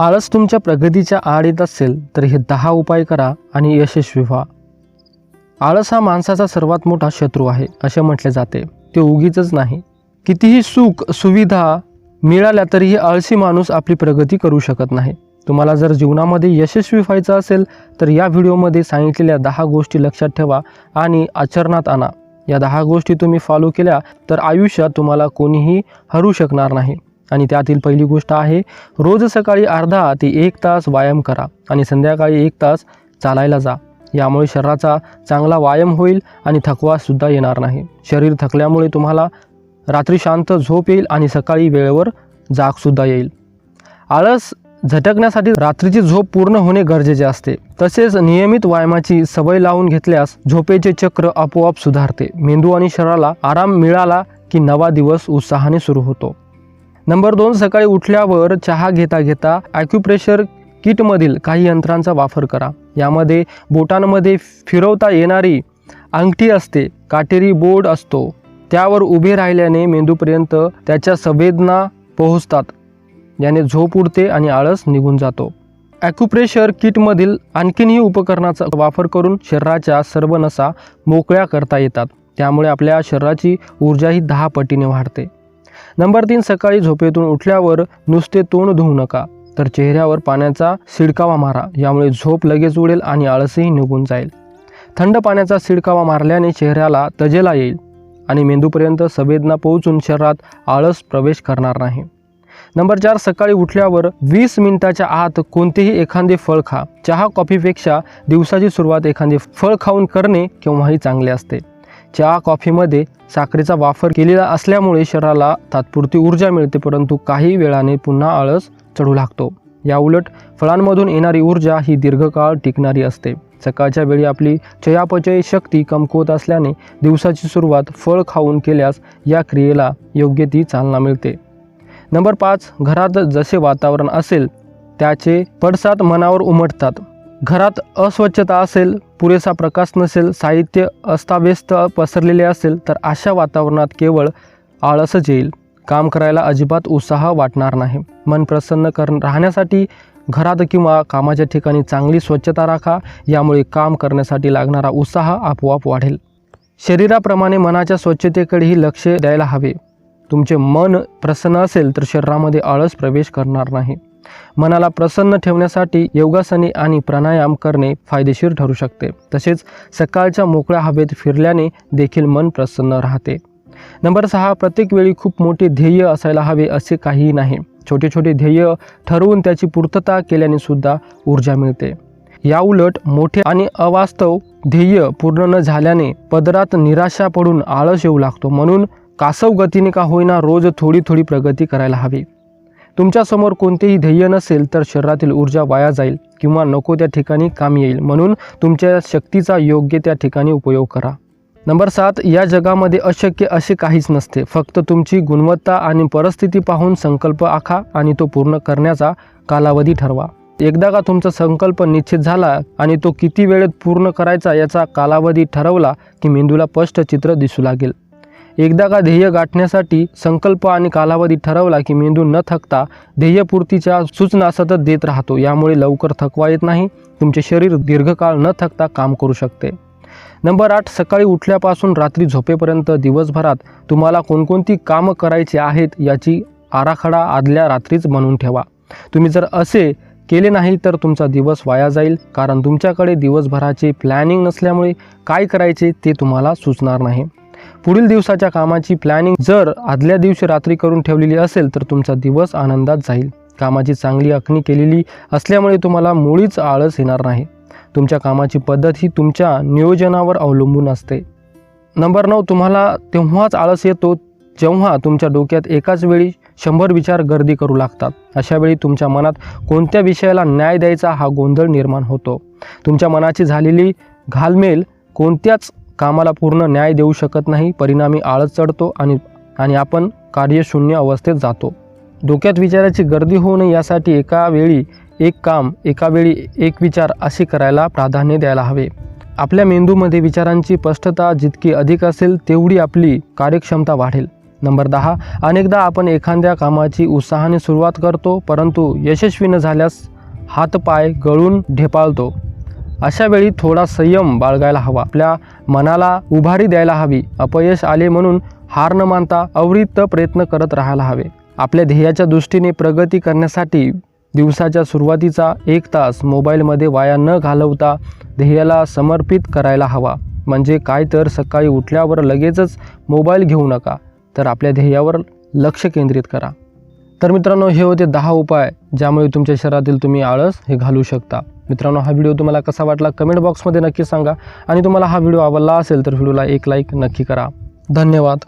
आळस तुमच्या प्रगतीच्या आड येत असेल तर हे दहा उपाय करा आणि यशस्वी व्हा. आळस हा माणसाचा सर्वात मोठा शत्रू आहे असे म्हटले जाते. ते उगीच नाही. कितीही सुख सुविधा मिळाल्या तरीही आळशी माणूस आपली प्रगती करू शकत नाही. तुम्हाला जर जीवनामध्ये यशस्वी व्हायचं असेल तर या व्हिडिओमध्ये सांगितलेल्या दहा गोष्टी लक्षात ठेवा आणि आचरणात आणा. या दहा गोष्टी तुम्ही फॉलो केल्या तर आयुष्यात तुम्हाला कोणीही हरू शकणार नाही. आणि त्यातील पहिली गोष्ट आहे रोज सकाळी अर्धा ते एक तास व्यायाम करा आणि संध्याकाळी एक तास चालायला जा. यामुळे शरीराचा चांगला व्यायाम होईल आणि थकवासुद्धा येणार नाही. शरीर थकल्यामुळे तुम्हाला रात्री शांत झोप येईल आणि सकाळी वेळेवर जागसुद्धा येईल. आळस झटकण्यासाठी रात्रीची झोप पूर्ण होणे गरजेचे असते. तसेच नियमित व्यायामाची सवय लावून घेतल्यास झोपेचे चक्र आपोआप सुधारते. मेंदू आणि शरीराला आराम मिळाला की नवा दिवस उत्साहाने सुरू होतो. नंबर दोन सकाळी उठल्यावर चहा घेता घेता ॲक्युप्रेशर किटमधील काही यंत्रांचा वापर करा. यामध्ये बोटांमध्ये फिरवता येणारी अंगठी असते काटेरी बोर्ड असतो. त्यावर उभे राहिल्याने मेंदूपर्यंत त्याच्या संवेदना पोहोचतात. याने झोप उडते आणि आळस निघून जातो. ॲक्युप्रेशर किटमधील आणखीनही उपकरणाचा वापर करून शरीराच्या सर्व नसा मोकळ्या करता येतात. त्यामुळे आपल्या शरीराची ऊर्जाही दहा पटीने वाढते. नंबर तीन सकाळी झोपेतून उठल्यावर नुसते तोंड धुवू नका. तर चेहऱ्यावर पाण्याचा शिडकावा मारा. यामुळे झोप लगेच उडेल आणि आळसही निघून जाईल. थंड पाण्याचा शिडकावा मारल्याने चेहऱ्याला तजेला येईल आणि मेंदूपर्यंत संवेदना पोहोचून शरीरात आळस प्रवेश करणार नाही. नंबर चार सकाळी उठल्यावर वीस मिनिटाच्या आत कोणतेही एखादे फळ खा. चहा कॉफीपेक्षा दिवसाची सुरुवात एखादे फळ खाऊन करणे केव्हाही चांगले असते. चहा कॉफीमध्ये साखरेचा वापर केलेला असल्यामुळे शरीराला तात्पुरती ऊर्जा मिळते परंतु काही वेळाने पुन्हा आळस चढू लागतो. याउलट फळांमधून येणारी ऊर्जा ही दीर्घकाळ टिकणारी असते. सकाळच्या वेळी आपली चयापचय शक्ती कमकुवत असल्याने दिवसाची सुरुवात फळ खाऊन केल्यास या क्रियेला योग्य ती चालना मिळते. नंबर पाच घरात जसे वातावरण असेल त्याचे पडसाद मनावर उमटतात. घरात अस्वच्छता असेल पुरेसा प्रकाश नसेल साहित्य अस्ताव्यस्त पसरलेले असेल तर अशा वातावरणात केवळ आळसच येईल काम करायला अजिबात उत्साह वाटणार नाही. मन प्रसन्न कर राहण्यासाठी घरात किंवा कामाच्या ठिकाणी चांगली स्वच्छता राखा यामुळे काम करण्यासाठी लागणारा उत्साह आपोआप वाढेल. शरीराप्रमाणे मनाच्या स्वच्छतेकडेही लक्ष द्यायला हवे. तुमचे मन प्रसन्न असेल तर शरीरामध्ये आळस प्रवेश करणार नाही. मनाला प्रसन्न ठेवण्यासाठी योगासने आणि प्राणायाम करणे फायदेशीर ठरू शकते. तसेच सकाळच्या मोकळ्या हवेत फिरल्याने देखील मन प्रसन्न राहते. नंबर सहा प्रत्येक वेळी खूप मोठे ध्येय असायला हवे असे काहीही नाही. छोटे छोटे ध्येय ठरवून त्याची पूर्तता केल्याने सुद्धा ऊर्जा मिळते. याउलट मोठे आणि अवास्तव ध्येय पूर्ण न झाल्याने पदरात निराशा पडून आळस येऊ लागतो. म्हणून कासव गतीने का होईना रोज थोडी थोडी प्रगती करायला हवी. तुमच्यासमोर कोणतेही ध्येय नसेल तर शरीरातील ऊर्जा वाया जाईल किंवा नको त्या ठिकाणी काम येईल. म्हणून तुमच्या शक्तीचा योग्य त्या ठिकाणी उपयोग करा. नंबर सात या जगामध्ये अशक्य असे काहीच नसते. फक्त तुमची गुणवत्ता आणि परिस्थिती पाहून संकल्प आखा आणि तो पूर्ण करण्याचा कालावधी ठरवा. एकदा का तुमचा संकल्प निश्चित झाला आणि तो किती वेळेत पूर्ण करायचा याचा कालावधी ठरवला की मेंदूला स्पष्ट चित्र दिसू लागेल. एकदा का ध्येय गाठण्यासाठी संकल्प आणि कालावधी ठरवला की मेंदू न थकता ध्येयपूर्तीच्या सूचना सतत देत राहतो. यामुळे लवकर थकवा येत नाही. तुमचे शरीर दीर्घकाळ न थकता काम करू शकते. नंबर आठ सकाळी उठल्यापासून रात्री झोपेपर्यंत दिवसभरात तुम्हाला कोणकोणती कामं करायची आहेत याची आराखडा आदल्या रात्रीच बनवून ठेवा. तुम्ही जर असे केले नाही तर तुमचा दिवस वाया जाईल. कारण तुमच्याकडे दिवसभराचे प्लॅनिंग नसल्यामुळे काय करायचे ते तुम्हाला सुचणार नाही. पुढील दिवसाच्या कामाची प्लॅनिंग जर आदल्या दिवशी रात्री करून ठेवलेली असेल तर तुमचा दिवस आनंदात जाईल. कामाची चांगली आखणी केलेली असल्यामुळे तुम्हाला मुळीच आळस येणार नाही. तुमच्या कामाची पद्धत ही तुमच्या नियोजनावर अवलंबून असते. नंबर नऊ तुम्हाला तेव्हाच आळस येतो जेव्हा तुमच्या डोक्यात एकाच वेळी शंभर विचार गर्दी करू लागतात. अशावेळी तुमच्या मनात कोणत्या विषयाला न्याय द्यायचा हा गोंधळ निर्माण होतो. तुमच्या मनाची झालेली घालमेल कोणत्याच कामाला पूर्ण न्याय देऊ शकत नाही परिणामी आळस चढतो आणि आणि आपण कार्यशून्य अवस्थेत जातो. डोक्यात विचाराची गर्दी होऊ नये यासाठी एका वेळी एक काम एका वेळी एक विचार असे करायला प्राधान्य द्यायला हवे. आपल्या मेंदूमध्ये विचारांची स्पष्टता जितकी अधिक असेल तेवढी आपली कार्यक्षमता वाढेल. नंबर दहा अनेकदा आपण एखाद्या कामाची उत्साहाने सुरुवात करतो परंतु यशस्वी न झाल्यास हातपाय गळून ढेपाळतो. अशा वेळी थोडा संयम बाळगायला हवा. आपल्या मनाला उभारी द्यायला हवी. अपयश आले म्हणून हार न मानता अवरित प्रयत्न करत राहायला हवे. आपल्या ध्येयाच्या दृष्टीने प्रगती करण्यासाठी दिवसाच्या सुरुवातीचा एक तास मोबाईलमध्ये वाया न घालवता ध्येयाला समर्पित करायला हवा. म्हणजे काय तर सकाळी उठल्यावर लगेचच मोबाईल घेऊ नका तर आपल्या ध्येयावर लक्ष केंद्रित करा. तर मित्रांनो हे होते दहा उपाय ज्यामुळे तुमच्या शरीरातील तुम्ही आळस हे घालू शकता. मित्रांनो हा व्हिडिओ तुम्हाला कसा वाटला कमेंट बॉक्समध्ये नक्की सांगा. आणि तुम्हाला हा व्हिडिओ आवडला असेल तर व्हिडिओला एक लाईक नक्की करा. धन्यवाद.